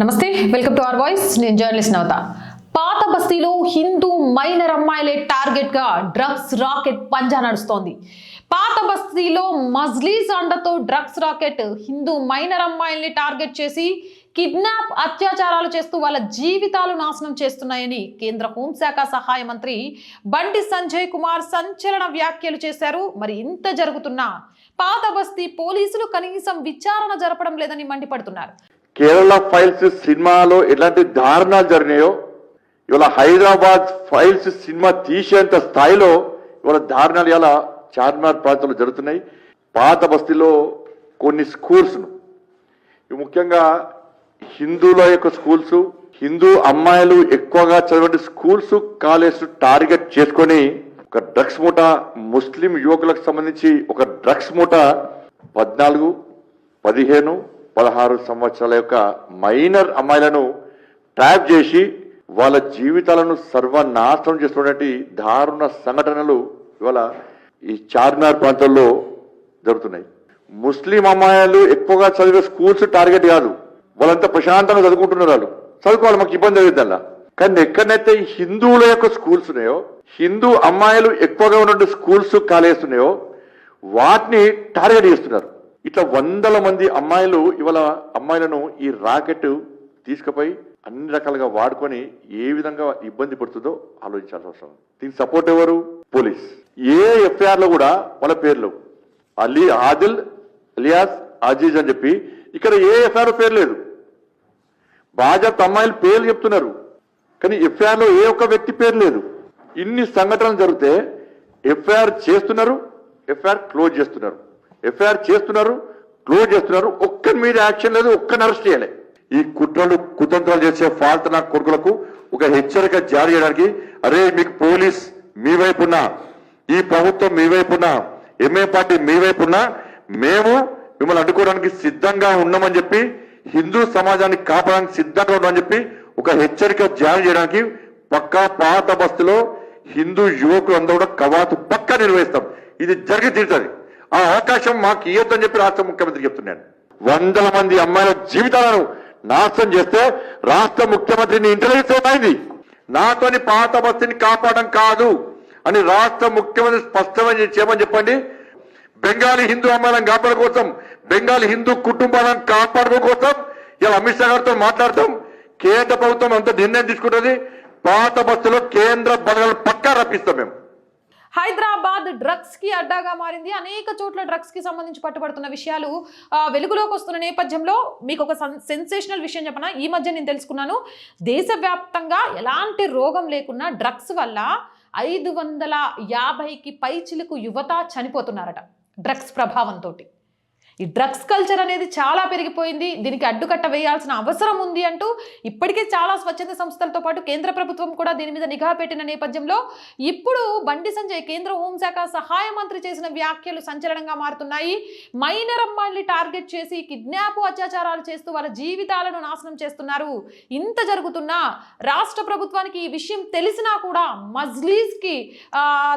నమస్తే welcome to hour voice. నేను journalist Navata. పాత బస్తీలో హిందూ మైనర్ అమ్మాయిలే టార్గెట్గా డ్రగ్స్ రాకెట్ పంజా నడుస్తోంది. పాత బస్తీలో మజ్లీస్ అండతో డ్రగ్స్ రాకెట్ హిందూ మైనర్ అమ్మాయిల్ని టార్గెట్ చేసి కిడ్నాప్ అత్యాచారాలు చేస్తూ వాళ్ళ జీవితాలు నాశనం చేస్తున్నాయని కేంద్ర హోంశాఖ సహాయ మంత్రి బండి సంజయ్ కుమార్ సంచలన వ్యాఖ్యలు చేశారు. మరి ఇంత జరుగుతున్నా పాత బస్తీ పోలీసులు కనీసం విచారణ జరపడం లేదని మండిపడుతున్నారు. కేరళ ఫైల్స్ సినిమాలో ఎలాంటి దారుణాలు జరిగినాయో ఇవాళ హైదరాబాద్ ఫైల్స్ సినిమా తీసేంత స్థాయిలో ఇవాళ దారుణాలు ఇలా చార్మినార్ ప్రాంతంలో జరుగుతున్నాయి. పాత బస్తీలో కొన్ని స్కూల్స్ను. ముఖ్యంగా హిందువుల యొక్క స్కూల్స్ హిందూ అమ్మాయిలు ఎక్కువగా చదివే స్కూల్స్ కాలేజ్ టార్గెట్ చేసుకొని ఒక డ్రగ్స్ మూట ముస్లిం యువకులకు సంబంధించి ఒక డ్రగ్స్ మూట పద్నాలుగు పదిహేను పదహారు సంవత్సరాల యొక్క మైనర్ అమ్మాయిలను ట్రాప్ చేసి వాళ్ళ జీవితాలను సర్వనాశనం చేస్తున్నటువంటి దారుణ సంఘటనలు ఇవాళ ఈ చార్మినార్ ప్రాంతంలో జరుగుతున్నాయి. ముస్లిం అమ్మాయిలు ఎక్కువగా చదివే స్కూల్స్ టార్గెట్ కాదు. వాళ్ళంతా ప్రశాంతంగా చదువుకుంటున్నారు వాళ్ళు. చదువుకోవాలి మాకు ఇబ్బంది అవుతుందల్లా. కానీ ఎక్కడైతే హిందువుల యొక్క స్కూల్స్ ఉన్నాయో హిందూ అమ్మాయిలు ఎక్కువగా ఉన్నటువంటి స్కూల్స్ కాలేజెస్ ఉన్నాయో వాటిని టార్గెట్ చేస్తున్నారు. ఇట్లా వందల మంది అమ్మాయిలు ఇవాళ అమ్మాయిలను ఈ రాకెట్ తీసుకుపోయి అన్ని రకాలుగా వాడుకొని ఏ విధంగా ఇబ్బంది పడుతుందో ఆలోచించాల్సిన అవసరం దీనికి సపోర్ట్ ఎవరు? పోలీస్. ఏ ఎఫ్ఐఆర్లో కూడా వాళ్ళ పేర్లు అలీ ఆదిల్ అలియాస్ అజీజ్ అని చెప్పి ఇక్కడ ఏ ఎఫ్ఐఆర్ పేరు లేదు. భాజపా అమ్మాయిలు పేర్లు చెప్తున్నారు. కానీ ఎఫ్ఐఆర్లో ఏ ఒక్క వ్యక్తి పేరు లేదు. ఇన్ని సంఘటనలు జరిగితే ఎఫ్ఐఆర్ చేస్తున్నారు ఎఫ్ఐఆర్ క్లోజ్ చేస్తున్నారు. ఎఫ్ఐఆర్ చేస్తున్నారు క్లోజ్ చేస్తున్నారు. ఒక్క మీద యాక్షన్ లేదు ఒక్కని అరెస్ట్ చేయాలి. ఈ కుట్రలు కుతంత్రాలు చేసే ఫాల్ట్ నా కొడుకులకు ఒక హెచ్చరిక జారీ చేయడానికి అరే మీకు పోలీస్ మీ వైపున ఈ ప్రభుత్వం మీ వైపున ఎంఏ పార్టీ మీ వైపున మేము మిమ్మల్ని అడ్డుకోవడానికి సిద్ధంగా ఉన్నామని చెప్పి హిందూ సమాజాన్ని కాపాడడానికి సిద్ధంగా ఉన్నామని చెప్పి ఒక హెచ్చరిక జారీ చేయడానికి పక్కా పాత బస్సులో హిందూ యువకులు అందరూ కూడా కవాతు పక్కా నిర్వహిస్తాం. ఇది జరిగి తీరుతుంది. ఆ అవకాశం మాకు ఇవ్వద్దని చెప్పి రాష్ట్ర ముఖ్యమంత్రి చెప్తున్నాను వందల మంది అమ్మాయిల జీవితాలను నాశనం చేస్తే రాష్ట్ర ముఖ్యమంత్రిని ఇంటర్వ్యూస్ ఏమైంది? నాతోని పాత బస్సుని కాపాడడం కాదు అని రాష్ట్ర ముఖ్యమంత్రి స్పష్టమైన చేయమని చెప్పండి. బెంగాలీ హిందూ అమ్మాయిలను కాపాడడం కోసం బెంగాలీ హిందూ కుటుంబాలను కాపాడడం కోసం ఇలా అమిత్ షా గారితో మాట్లాడతాం. కేంద్ర ప్రభుత్వం అంత నిర్ణయం తీసుకుంటుంది. పాత బస్సులో కేంద్ర బలగాలు పక్కా రప్పిస్తాం మేము. హైదరాబాద్ డ్రగ్స్కి అడ్డాగా మారింది. అనేక చోట్ల డ్రగ్స్కి సంబంధించి పట్టుబడుతున్న విషయాలు వెలుగులోకి వస్తున్న నేపథ్యంలో మీకు ఒక సెన్సేషనల్ విషయం చెప్పనా? ఈ మధ్య నేను తెలుసుకున్నాను. దేశవ్యాప్తంగా ఎలాంటి రోగం లేకున్నా డ్రగ్స్ వల్ల ఐదు వందల యాభైకి పైచిలకు యువత చనిపోతున్నారట. డ్రగ్స్ ప్రభావంతో ఈ డ్రగ్స్ కల్చర్ అనేది చాలా పెరిగిపోయింది. దీనికి అడ్డుకట్ట వేయాల్సిన అవసరం ఉంది అంటూ ఇప్పటికే చాలా స్వచ్ఛంద సంస్థలతో పాటు కేంద్ర ప్రభుత్వం కూడా దీని మీద నిఘా పెట్టిన నేపథ్యంలో ఇప్పుడు బండి సంజయ్ కేంద్ర హోంశాఖ సహాయ మంత్రి చేసిన వ్యాఖ్యలు సంచలనంగా మారుతున్నాయి. మైనర్ అమ్మాయిల్ని టార్గెట్ చేసి కిడ్నాప్ అత్యాచారాలు చేస్తూ వాళ్ళ జీవితాలను నాశనం చేస్తున్నారు. ఇంత జరుగుతున్నా రాష్ట్ర ప్రభుత్వానికి ఈ విషయం తెలిసినా కూడా మజ్లీస్కి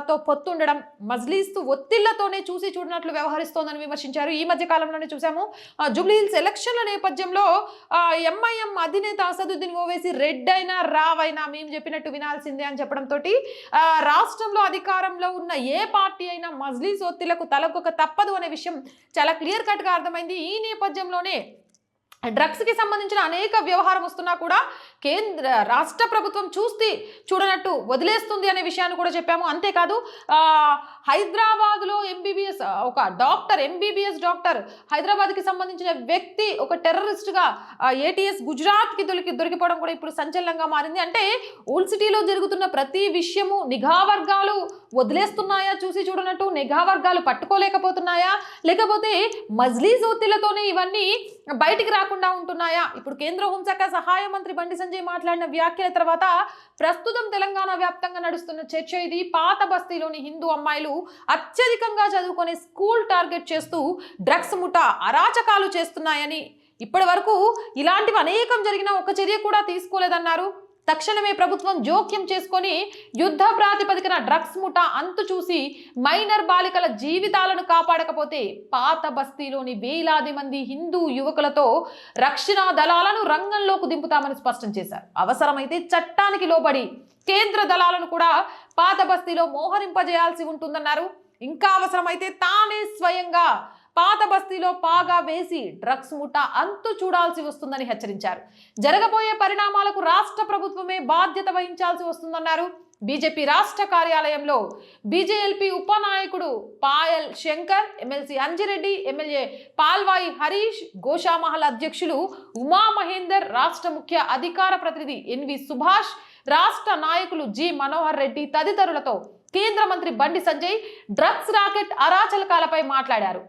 తో పొత్తుండడం మజ్లీస్ ఒత్తిళ్ళతోనే చూసి చూడనట్లు వ్యవహరిస్తోందని విమర్శించారు. ఈ మధ్య కాలంలోనే చూసాము. ఆ, జూబ్లీహిల్స్ ఎలక్షన్ల నేపథ్యంలో ఎంఐఎం అధినేత అసదుద్దీన్ ఓవేసి రెడ్ అయినా రావైనా మేము చెప్పినట్టు వినాల్సిందే అని చెప్పడంతో రాష్ట్రంలో అధికారంలో ఉన్న ఏ పార్టీ అయినా మజ్లీస్ ఒత్తిళ్ళకు తలకొక తప్పదు అనే విషయం చాలా క్లియర్ కట్గా అర్థమైంది. ఈ నేపథ్యంలోనే డ్రగ్స్కి సంబంధించిన అనేక వ్యవహారం వస్తున్నా కూడా కేంద్ర రాష్ట్ర ప్రభుత్వం చూస్తే చూడనట్టు వదిలేస్తుంది అనే విషయాన్ని కూడా చెప్పాము. అంతేకాదు హైదరాబాద్లో ఎంబీబీఎస్ ఒక డాక్టర్ ఎంబీబీఎస్ డాక్టర్ హైదరాబాద్కి సంబంధించిన వ్యక్తి ఒక టెర్రరిస్ట్గా ఏటీఎస్ గుజరాత్కి దొరికి దొరికిపోవడం కూడా ఇప్పుడు సంచలనంగా మారింది. అంటే ఓల్డ్ సిటీలో జరుగుతున్న ప్రతి విషయము నిఘా వర్గాలు వదిలేస్తున్నాయా? చూసి చూడనట్టు నిఘా వర్గాలు పట్టుకోలేకపోతున్నాయా? లేకపోతే మజ్లీస్ ఒత్తిళ్ళతోనే ఇవన్నీ బయటికి రాకుండా ఉంటున్నాయా? ఇప్పుడు కేంద్ర హోంశాఖ సహాయ మంత్రి బండి సంజయ్ మాట్లాడిన వ్యాఖ్యల తర్వాత ప్రస్తుతం తెలంగాణ వ్యాప్తంగా నడుస్తున్న చర్చ ఇది. పాత బస్తీలోని హిందూ అమ్మాయిలు అత్యధికంగా చదువుకొని స్కూల్ టార్గెట్ చేస్తూ డ్రగ్స్ ముఠా అరాచకాలు చేస్తున్నాయని ఇప్పటి వరకు ఇలాంటివి అనేకం జరిగిన ఒక చర్య కూడా తీసుకోలేదన్నారు. తక్షణమే ప్రభుత్వం జోక్యం చేసుకొని యుద్ధ ప్రాతిపదికన డ్రగ్స్ ముఠా అంతు చూసి మైనర్ బాలికల జీవితాలను కాపాడకపోతే పాత బస్తీలోని వేలాది మంది హిందూ యువకులతో రక్షణ దళాలను రంగంలోకి దింపుతామని స్పష్టం చేశారు. అవసరమైతే చట్టానికి లోబడి కేంద్ర దళాలను కూడా పాత బస్తీలో మోహరింపజేయాల్సి ఉంటుందన్నారు. ఇంకా అవసరమైతే తానే స్వయంగా పాత బస్తీలో పాగా వేసి డ్రగ్స్ ముఠా అంతు చూడాల్సి వస్తుందని హెచ్చరించారు. జరగబోయే పరిణామాలకు రాష్ట్ర ప్రభుత్వమే బాధ్యత వహించాల్సి వస్తుందన్నారు. బీజేపీ రాష్ట్ర కార్యాలయంలో బీజేఎల్పీ ఉపనాయకుడు పాయల్ శంకర్ ఎమ్మెల్సీ అంజిరెడ్డి ఎమ్మెల్యే పాల్వాయి హరీష్ గోషామహల్ అధ్యక్షులు ఉమా మహేందర్ రాష్ట్ర ముఖ్య అధికార ప్రతినిధి ఎన్వి సుభాష్ రాష్ట్ర నాయకులు జి మనోహర్ రెడ్డి తదితరులతో కేంద్ర మంత్రి బండి సంజయ్ డ్రగ్స్ రాకెట్ అరాచకాలపై మాట్లాడారు.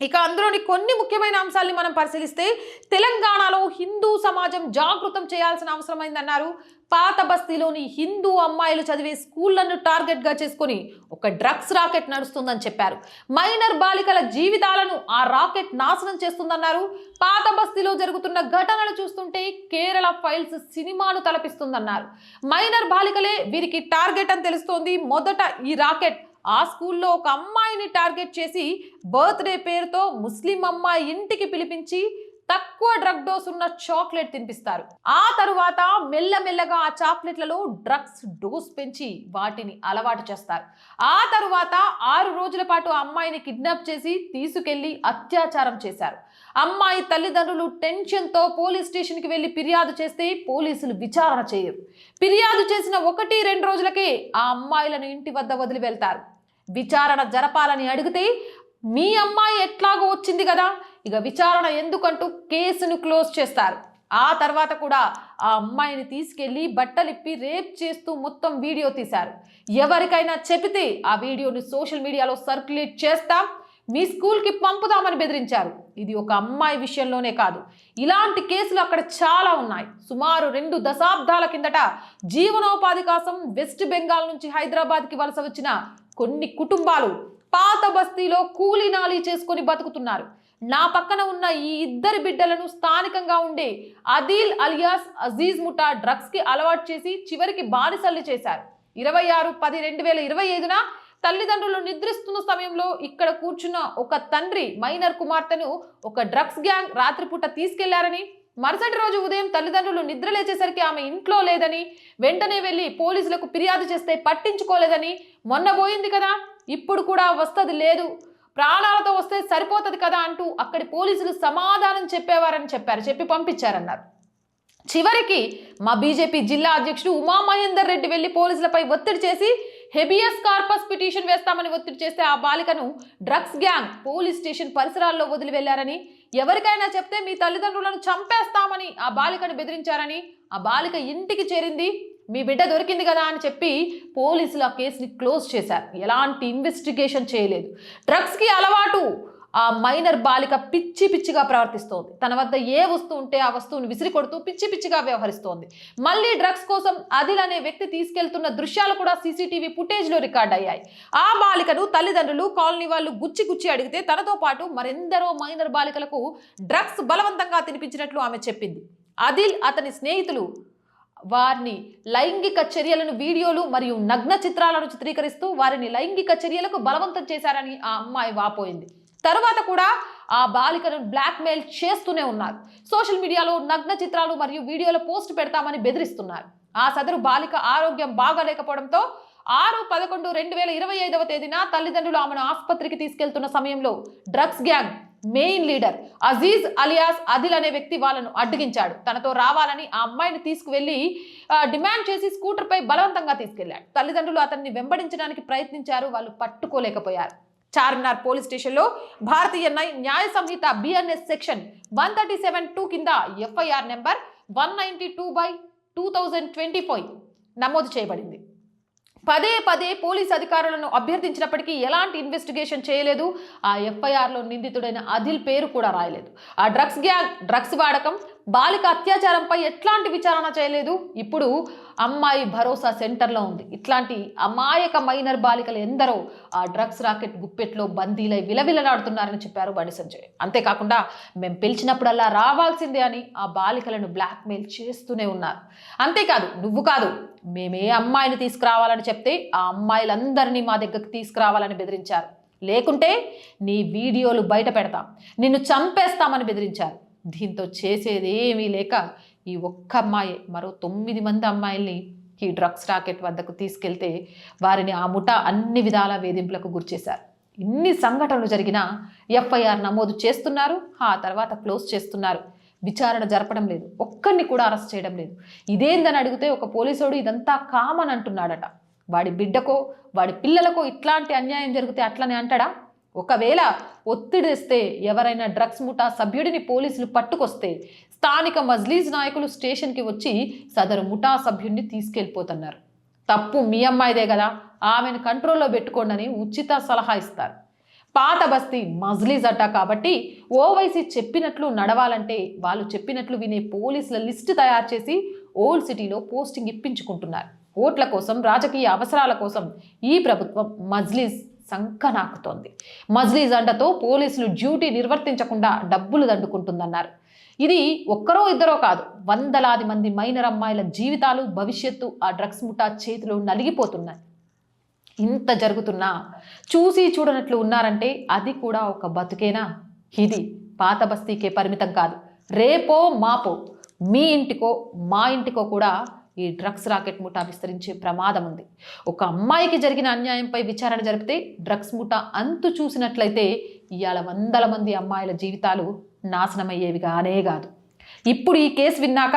ఇక అందులోని కొన్ని ముఖ్యమైన అంశాల్ని మనం పరిశీలిస్తే తెలంగాణలో హిందూ సమాజం జాగృతం చేయాల్సిన అవసరమైందన్నారు. పాత బస్తీలోని హిందూ అమ్మాయిలు చదివే స్కూళ్ళను టార్గెట్గా చేసుకొని ఒక డ్రగ్స్ రాకెట్ నడుస్తుందని చెప్పారు. మైనర్ బాలికల జీవితాలను ఆ రాకెట్ నాశనం చేస్తుందన్నారు. పాత బస్తీలో జరుగుతున్న ఘటనలు చూస్తుంటే కేరళ ఫైల్స్ సినిమాను తలపిస్తుందన్నారు. మైనర్ బాలికలే వీరికి టార్గెట్ అని తెలుస్తోంది. మొదట ఈ రాకెట్ ఆ స్కూల్లో ఒక అమ్మాయిని టార్గెట్ చేసి బర్త్డే పేరుతో ముస్లిం అమ్మాయి ఇంటికి పిలిపించి తక్కువ డ్రగ్ డోస్ ఉన్న చాక్లెట్ తినిపిస్తారు. ఆ తరువాత మెల్లమెల్లగా ఆ చాక్లెట్లలో డ్రగ్స్ డోస్ పెంచి వాటిని అలవాటు చేస్తారు. ఆ తరువాత ఆరు రోజుల పాటు ఆ అమ్మాయిని కిడ్నాప్ చేసి తీసుకెళ్ళి అత్యాచారం చేశారు. అమ్మాయి తల్లిదండ్రులు టెన్షన్తో పోలీస్ స్టేషన్కి వెళ్ళి ఫిర్యాదు చేస్తే పోలీసులు విచారణ చేయరు. ఫిర్యాదు చేసిన ఒకటి రెండు రోజులకే ఆ అమ్మాయిలను ఇంటి వద్ద వదిలి వెళ్తారు. విచారణ జరపాలని అడిగితే మీ అమ్మాయి ఎట్లాగో వచ్చింది కదా? ఇక విచారణ ఎందుకంటూ కేసును క్లోజ్ చేస్తారు. ఆ తర్వాత కూడా ఆ అమ్మాయిని తీసుకెళ్ళి బట్టలిప్పి రేప్ చేస్తూ మొత్తం వీడియో తీశారు. ఎవరికైనా చెబితే ఆ వీడియోని సోషల్ మీడియాలో సర్క్యులేట్ చేస్తాం మీ స్కూల్కి పంపుదామని బెదిరించారు. ఇది ఒక అమ్మాయి విషయంలోనే కాదు. ఇలాంటి కేసులు అక్కడ చాలా ఉన్నాయి. సుమారు రెండు దశాబ్దాల కిందట జీవనోపాధి కోసం వెస్ట్ బెంగాల్ నుంచి హైదరాబాద్కి వలస వచ్చిన కొన్ని కుటుంబాలు పాత బస్తీలో కూలీనాలి చేసుకొని బతుకుతున్నారు. నా పక్కన ఉన్న ఈ ఇద్దరి బిడ్డలను స్థానికంగా ఉండే అదీల్ అలియాస్ అజీజ్ ముఠా డ్రగ్స్కి అలవాటు చేసి చివరికి బానిసల్లి చేశారు. ఇరవై ఆరు పది రెండు వేల ఇరవై ఐదున తల్లిదండ్రులు నిద్రిస్తున్న సమయంలో ఇక్కడ కూర్చున్న ఒక తండ్రి మైనర్ కుమార్తెను ఒక డ్రగ్స్ గ్యాంగ్ రాత్రిపూట తీసుకెళ్ళారని మరుసటి రోజు ఉదయం తల్లిదండ్రులు నిద్ర లేచేసరికి ఆమె ఇంట్లో లేదని వెంటనే వెళ్ళి పోలీసులకు ఫిర్యాదు చేస్తే పట్టించుకోలేదని మొన్న పోయింది కదా ఇప్పుడు కూడా వస్తుంది లేదు. ప్రాణాలతో వస్తే సరిపోతుంది కదా అంటూ అక్కడి పోలీసులు సమాధానం చెప్పేవారని చెప్పారు చెప్పి పంపించారన్నారు. చివరికి మా బీజేపీ జిల్లా అధ్యక్షుడు ఉమామహేందర్ రెడ్డి వెళ్ళి పోలీసులపై ఒత్తిడి చేసి హెబియస్ కార్పస్ పిటిషన్ వేస్తామని ఒత్తిడి చేస్తే ఆ బాలికను డ్రగ్స్ గ్యాంగ్ పోలీస్ స్టేషన్ పరిసరాల్లో వదిలి వెళ్ళారని ఎవరికైనా చెప్తే మీ తల్లిదండ్రులను చంపేస్తామని ఆ బాలికను బెదిరించారని ఆ బాలిక ఇంటికి చేరింది మీ బిడ్డ దొరికింది కదా అని చెప్పి పోలీసులు ఆ కేసుని క్లోజ్ చేశారు. ఎలాంటి ఇన్వెస్టిగేషన్ చేయలేదు. డ్రగ్స్కి అలవాటు ఆ మైనర్ బాలిక పిచ్చి పిచ్చిగా ప్రవర్తిస్తోంది. తన వద్ద ఏ వస్తువు ఉంటే ఆ వస్తువుని విసిరి కొడుతూ పిచ్చి పిచ్చిగా వ్యవహరిస్తోంది. మళ్ళీ డ్రగ్స్ కోసం అదిల్ అనే వ్యక్తి తీసుకెళ్తున్న దృశ్యాలు కూడా సీసీటీవీ ఫుటేజ్లో రికార్డ్ అయ్యాయి. ఆ బాలికను తల్లిదండ్రులు కాలనీ వాళ్ళు గుచ్చి గుచ్చి అడిగితే తనతో పాటు మరెందరో మైనర్ బాలికలకు డ్రగ్స్ బలవంతంగా తినిపించినట్లు ఆమె చెప్పింది. అదిల్ అతని స్నేహితులు వారిని లైంగిక చర్యలను వీడియోలు మరియు నగ్న చిత్రాలను చిత్రీకరిస్తూ వారిని లైంగిక చర్యలకు బలవంతం చేశారని ఆ అమ్మాయి వాపోయింది. తర్వాత కూడా ఆ బాలికను బ్లాక్మెయిల్ చేస్తూనే ఉన్నారు. సోషల్ మీడియాలో నగ్న చిత్రాలు మరియు వీడియోల పోస్ట్ పెడతామని బెదిరిస్తున్నారు. ఆ సదరు బాలిక ఆరోగ్యం బాగాలేకపోవడంతో ఆరు పదకొండు రెండు వేల ఇరవై ఐదవ తేదీన తల్లిదండ్రులు ఆమెను ఆసుపత్రికి తీసుకెళ్తున్న సమయంలో drugs gang main leader Aziz alias Adil అనే వ్యక్తి వాళ్ళను అడ్డగించాడు. తనతో రావాలని ఆ అమ్మాయిని తీసుకువెళ్ళి డిమాండ్ చేసి స్కూటర్పై బలవంతంగా తీసుకెళ్ళాడు తల్లిదండ్రులు అతన్ని వెంబడించడానికి ప్రయత్నించారు వాళ్ళు పట్టుకోలేకపోయారు. చార్మినార్ పోలీస్ స్టేషన్లో Bharatiya Nyaya- Nyaya Sanhita BNS section one thirty seven two కింద FIR number one ninety two by two thousand twenty five నమోదు చేయబడింది. పదే పదే పోలీస్ అధికారులను అభ్యర్థించినప్పటికీ ఎలాంటి ఇన్వెస్టిగేషన్ చేయలేదు. ఆ ఎఫ్ఐఆర్లో నిందితుడైన అదిల్ పేరు కూడా రాయలేదు. ఆ డ్రగ్స్ గ్యాంగ్ డ్రగ్స్ వాడకం బాలిక అత్యాచారంపై ఎట్లాంటి విచారణ చేయలేదు? ఇప్పుడు అమ్మాయి భరోసా సెంటర్లో ఉంది. ఇట్లాంటి అమాయక మైనర్ బాలికలు ఎందరో ఆ డ్రగ్స్ రాకెట్ గుప్పెట్లో బందీలై విలవిలలాడుతున్నారని చెప్పారు బండి సంజయ్. అంతేకాకుండా మేము పిలిచినప్పుడల్లా రావాల్సిందే అని ఆ బాలికలను బ్లాక్మెయిల్ చేస్తూనే ఉన్నారు. అంతేకాదు నువ్వు కాదు మేమే అమ్మాయిని తీసుకురావాలని చెప్తే ఆ అమ్మాయిలందరినీ మా దగ్గరికి తీసుకురావాలని బెదిరించారు. లేకుంటే నీ వీడియోలు బయట పెడతాం. నిన్ను చంపేస్తామని బెదిరించారు. దీంతో చేసేది ఏమీ లేక ఈ ఒక్క అమ్మాయి మరో తొమ్మిది మంది అమ్మాయిల్ని ఈ డ్రగ్స్ రాకెట్ వద్దకు తీసుకెళ్తే వారిని ఆ ముఠా అన్ని విధాల వేధింపులకు గురిచేశారు ఇన్ని సంఘటనలు జరిగినా ఎఫ్ఐఆర్ నమోదు చేస్తున్నారు ఆ తర్వాత క్లోజ్ చేస్తున్నారు. విచారణ జరపడం లేదు ఒక్కరిని కూడా అరెస్ట్ చేయడం లేదు. ఇదేందని అడిగితే ఒక పోలీసుడు ఇదంతా కామన్ అంటున్నాడట. వాడి బిడ్డకో వాడి పిల్లలకో ఇట్లాంటి అన్యాయం జరిగితే అట్లనే అంటాడా? ఒకవేళ ఒత్తిడిస్తే ఎవరైనా డ్రగ్స్ ముఠా సభ్యుడిని పోలీసులు పట్టుకొస్తే స్థానిక మజ్లీజ్ నాయకులు స్టేషన్కి వచ్చి సదరు ముఠా సభ్యుడిని తీసుకెళ్ళిపోతున్నారు. తప్పు మీ అమ్మాయిదే కదా ఆమెను కంట్రోల్లో పెట్టుకోండి ఉచిత సలహా ఇస్తారు. పాత బస్తీ మజ్లీజ్ అడ్డా కాబట్టి ఓవైసీ చెప్పినట్లు నడవాలంటే వాళ్ళు చెప్పినట్లు వినే పోలీసుల లిస్టు తయారు చేసి ఓల్డ్ సిటీలో పోస్టింగ్ ఇప్పించుకుంటున్నారు. ఓట్ల కోసం రాజకీయ అవసరాల కోసం ఈ ప్రభుత్వం మజ్లీజ్ సంకనాకుతోంది. మజ్లీ జండతో పోలీసులు డ్యూటీ నిర్వర్తించకుండా డబ్బులు దండుకుంటుందన్నారు. ఇది ఒక్కరో ఇద్దరో కాదు వందలాది మంది మైనర్ అమ్మాయిల జీవితాలు భవిష్యత్తు ఆ డ్రగ్స్ ముఠా చేతిలో నలిగిపోతున్నాయి. ఇంత జరుగుతున్నా చూసి చూడనట్లు ఉన్నారంటే అది కూడా ఒక బతుకేనా? ఇది పాత బస్తీకే పరిమితం కాదు. రేపో మాపో మీ ఇంటికో మా ఇంటికో కూడా ఈ డ్రగ్స్ రాకెట్ ముఠా విస్తరించే ప్రమాదం ఉంది. ఒక అమ్మాయికి జరిగిన అన్యాయంపై విచారణ జరిపితే డ్రగ్స్ ముఠా అంతు చూసినట్లయితే ఇవాళ వందల మంది అమ్మాయిల జీవితాలు నాశనమయ్యేవి కానే కాదు. ఇప్పుడు ఈ కేసు విన్నాక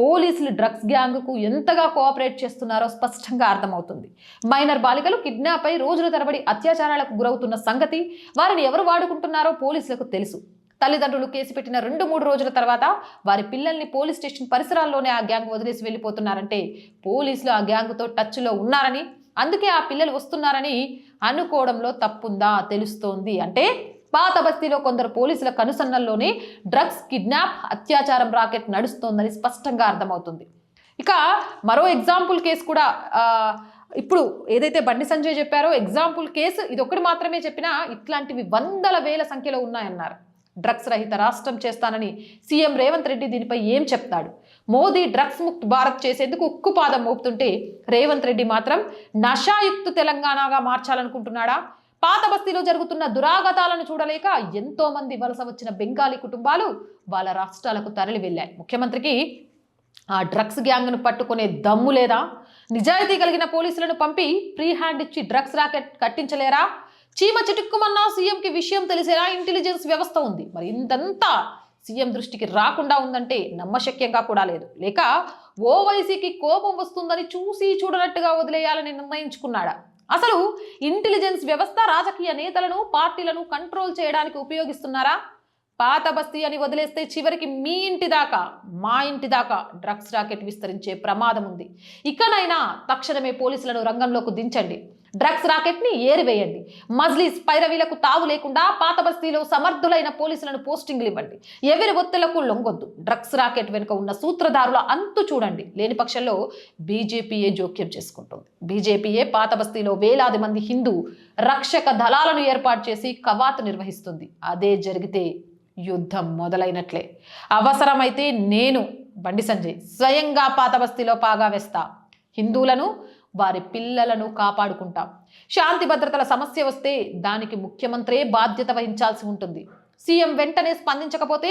పోలీసులు డ్రగ్స్ గ్యాంగ్కు ఎంతగా కోఆపరేట్ చేస్తున్నారో స్పష్టంగా అర్థమవుతుంది. మైనర్ బాలికలు కిడ్నాపై రోజుల తరబడి అత్యాచారాలకు గురవుతున్న సంగతి వారిని ఎవరు వాడుకుంటున్నారో పోలీసులకు తెలుసు. తల్లిదండ్రులు కేసు పెట్టిన రెండు మూడు రోజుల తర్వాత వారి పిల్లల్ని పోలీస్ స్టేషన్ పరిసరాల్లోనే ఆ గ్యాంగ్ వదిలేసి వెళ్ళిపోతున్నారంటే పోలీసులు ఆ గ్యాంగ్తో టచ్లో ఉన్నారని అందుకే ఆ పిల్లలు వస్తున్నారని అనుకోవడంలో తప్పుందా తెలుస్తోంది. అంటే పాత బస్తీలో కొందరు పోలీసుల కనుసన్నల్లోనే డ్రగ్స్ కిడ్నాప్ అత్యాచారం రాకెట్ నడుస్తోందని స్పష్టంగా అర్థమవుతుంది. ఇక మరో ఎగ్జాంపుల్ కేసు కూడా ఇప్పుడు ఏదైతే బండి సంజయ్ చెప్పారో ఎగ్జాంపుల్ కేసు ఇది ఒకటి మాత్రమే చెప్పినా ఇట్లాంటివి వందల వేల సంఖ్యలో ఉన్నాయన్నారు. డ్రగ్స్ రహిత రాష్ట్రం చేస్తానని సీఎం రేవంత్ రెడ్డి దీనిపై ఏం చెప్తాడు? మోదీ డ్రగ్స్ ముక్త్ భారత్ చేసేందుకు ఉక్కుపాదం మోపుతుంటే రేవంత్ రెడ్డి మాత్రం నషాయుక్త తెలంగాణగా మార్చాలనుకుంటున్నాడా? పాత బస్తీలో జరుగుతున్న దురాగతాలను చూడలేక ఎంతో మంది వలస వచ్చిన బెంగాలీ కుటుంబాలు వాళ్ళ రాష్ట్రాలకు తరలి వెళ్ళాయి ముఖ్యమంత్రికి ఆ డ్రగ్స్ గ్యాంగ్ను పట్టుకునే దమ్ము లేదా? నిజాయితీ కలిగిన పోలీసులను పంపి ఫ్రీ హ్యాండ్ ఇచ్చి డ్రగ్స్ రాకెట్ కట్టించలేరా? చీమ చిటుక్కుమన్నా సీఎంకి విషయం తెలిసేలా ఇంటెలిజెన్స్ వ్యవస్థ ఉంది. మరి ఇంతంతా సీఎం దృష్టికి రాకుండా ఉందంటే నమ్మశక్యంగా కూడా లేదు. లేక ఓవైసీకి కోపం వస్తుందని చూసి చూడనట్టుగా వదిలేయాలని నిర్ణయించుకున్నాడా? అసలు ఇంటెలిజెన్స్ వ్యవస్థ రాజకీయ నేతలను పార్టీలను కంట్రోల్ చేయడానికి ఉపయోగిస్తున్నారా? పాత బస్తీ అని వదిలేస్తే చివరికి మీ ఇంటి దాకా మా ఇంటి దాకా డ్రగ్స్ రాకెట్ విస్తరించే ప్రమాదం ఉంది. ఇకనైనా తక్షణమే పోలీసులను రంగంలోకి దించండి. డ్రగ్స్ రాకెట్ని ఏరివేయండి. మజ్లీస్ పైరవీలకు తావు లేకుండా పాత బస్తీలో సమర్థులైన పోలీసులను పోస్టింగ్లు ఇవ్వండి. ఎవరి ఒత్తిళ్ళకు లొంగొద్దు. డ్రగ్స్ రాకెట్ వెనుక ఉన్న సూత్రధారుల అంతు చూడండి. లేని పక్షంలో బీజేపీయే జోక్యం చేసుకుంటుంది. బీజేపీయే పాత బస్తీలో వేలాది మంది హిందూ రక్షక దళాలను ఏర్పాటు చేసి కవాతు నిర్వహిస్తుంది. అదే జరిగితే యుద్ధం మొదలైనట్లే. అవసరమైతే నేను బండి సంజయ్ స్వయంగా పాత బస్తీలో పాగా వేస్తా. హిందువులను వారి పిల్లలను కాపాడుకుంటాం. శాంతి భద్రతల సమస్య వస్తే దానికి ముఖ్యమంత్రే బాధ్యత వహించాల్సి ఉంటుంది. సీఎం వెంటనే స్పందించకపోతే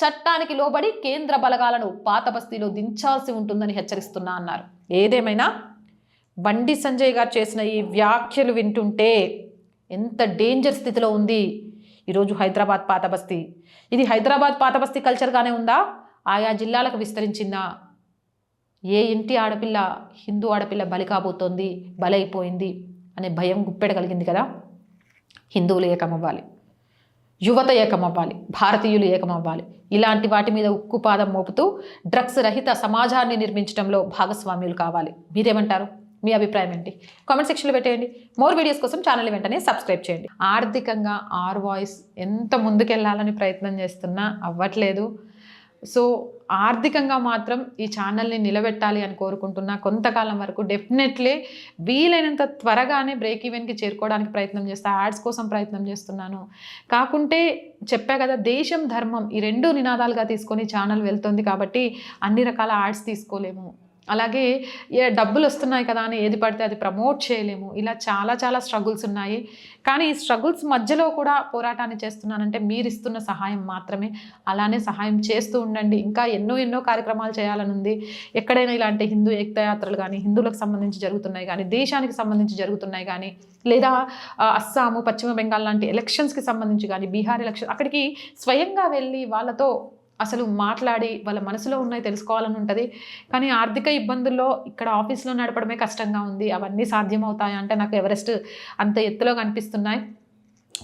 చట్టానికి లోబడి కేంద్ర బలగాలను పాత బస్తీలో దించాల్సి ఉంటుందని హెచ్చరిస్తున్నా అన్నారు. ఏదేమైనా? బండి సంజయ్ గారు చేసిన ఈ వ్యాఖ్యలు వింటుంటే ఎంత డేంజర్ స్థితిలో ఉంది ఈరోజు హైదరాబాద్ పాత బస్తీ. ఇది హైదరాబాద్ పాత బస్తీ కల్చర్గానే ఉందా? ఆయా జిల్లాలకు విస్తరించిందా? ఏ ఇంటి ఆడపిల్ల హిందూ ఆడపిల్ల బలి కాబోతోంది బలైపోయింది అనే భయం గుప్పెడ కలిగింది కదా? హిందువులు ఏకమవ్వాలి యువత ఏకమవ్వాలి భారతీయులు ఏకమవ్వాలి. ఇలాంటి వాటి మీద ఉక్కుపాదం మోపుతూ డ్రగ్స్ రహిత సమాజాన్ని నిర్మించడంలో భాగస్వామ్యులు కావాలి. మీరేమంటారు? మీ అభిప్రాయం ఏంటి? కామెంట్ సెక్షన్లో పెట్టేయండి. మోర్ వీడియోస్ కోసం ఛానల్ వెంటనే సబ్స్క్రైబ్ చేయండి. ఆర్థికంగా ఆర్ వాయిస్ ఎంత ముందుకెళ్ళాలని ప్రయత్నం చేస్తున్నా అవ్వట్లేదు. సో ఆర్థికంగా మాత్రం ఈ ఛానల్ని నిలబెట్టాలి అని కోరుకుంటున్నా. కొంతకాలం వరకు డెఫినెట్లీ వీలైనంత త్వరగానే బ్రేక్ ఈవెన్కి చేరుకోవడానికి ప్రయత్నం చేస్తా యాడ్స్ కోసం ప్రయత్నం చేస్తున్నాను. కాకుంటే చెప్పా కదా దేశం ధర్మం ఈ రెండు నినాదాలుగా తీసుకొని ఛానల్ వెళ్తుంది కాబట్టి అన్ని రకాల యాడ్స్ తీసుకోలేము. అలాగే డబ్బులు వస్తున్నాయి కదా అని ఏది పడితే అది ప్రమోట్ చేయలేము. ఇలా చాలా చాలా స్ట్రగుల్స్ ఉన్నాయి. కానీ ఈ స్ట్రగుల్స్ మధ్యలో కూడా పోరాటాన్ని చేస్తున్నానంటే మీరు ఇస్తున్న సహాయం మాత్రమే. అలానే సహాయం చేస్తూ ఉండండి. ఇంకా ఎన్నో ఎన్నో కార్యక్రమాలు చేయాలని ఉంది ఎక్కడైనా ఇలాంటి హిందూ ఏక్తయాత్రలు కానీ హిందువులకు సంబంధించి జరుగుతున్నాయి కానీ దేశానికి సంబంధించి జరుగుతున్నాయి కానీ లేదా అస్సాము పశ్చిమ బెంగాల్ లాంటి ఎలక్షన్స్కి సంబంధించి కానీ బీహార్ ఎలక్షన్ అక్కడికి స్వయంగా వెళ్ళి వాళ్ళతో అసలు మాట్లాడి వాళ్ళ మనసులో ఉన్నాయి తెలుసుకోవాలని ఉంటుంది. కానీ ఆర్థిక ఇబ్బందుల్లో ఇక్కడ ఆఫీస్లో నడపడమే కష్టంగా ఉంది. అవన్నీ సాధ్యమవుతాయి అంటే నాకు ఎవరెస్ట్ అంత ఎత్తులో కనిపిస్తున్నాయి.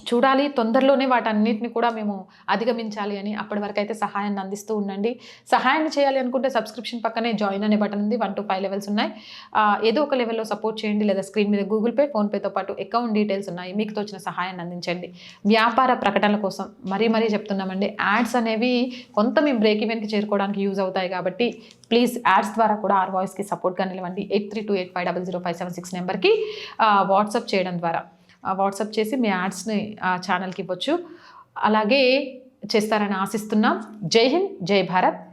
చూడాలి తొందరలోనే వాటన్నిటిని కూడా మేము అధిగమించాలి అని అప్పటి వరకు అయితే సహాయాన్ని అందిస్తూ ఉండండి. సహాయం చేయాలి అనుకుంటే సబ్స్క్రిప్షన్ పక్కనే జాయిన్ అనే బటన్ ఉంది వన్ టు ఫైవ్ లెవెల్స్ ఉన్నాయి. ఏదో ఒక లెవెల్లో సపోర్ట్ చేయండి లేదా స్క్రీన్ మీద గూగుల్ పే ఫోన్పేతో పాటు అకౌంట్ డీటెయిల్స్ ఉన్నాయి. మీకు తోచిన సహాయాన్ని అందించండి. వ్యాపార ప్రకటనల కోసం మరీ మరీ చెప్తున్నామండి. యాడ్స్ అనేవి కొంత మేము బ్రేక్ ఈవెన్కి చేరుకోవడానికి యూజ్ అవుతాయి కాబట్టి ప్లీజ్ యాడ్స్ ద్వారా కూడా ఆర్ వాయిస్కి సపోర్ట్గా నిలవండి. Eight three two eight five double zero five seven six నెంబర్కి వాట్సాప్ చేయడం ద్వారా. వాట్సాప్ చేసి మీ యాడ్స్ని ఆ ఛానల్కి ఇవ్వచ్చు. అలాగే చేస్తారని ఆశిస్తున్నాం. జై హింద్ జై భారత్.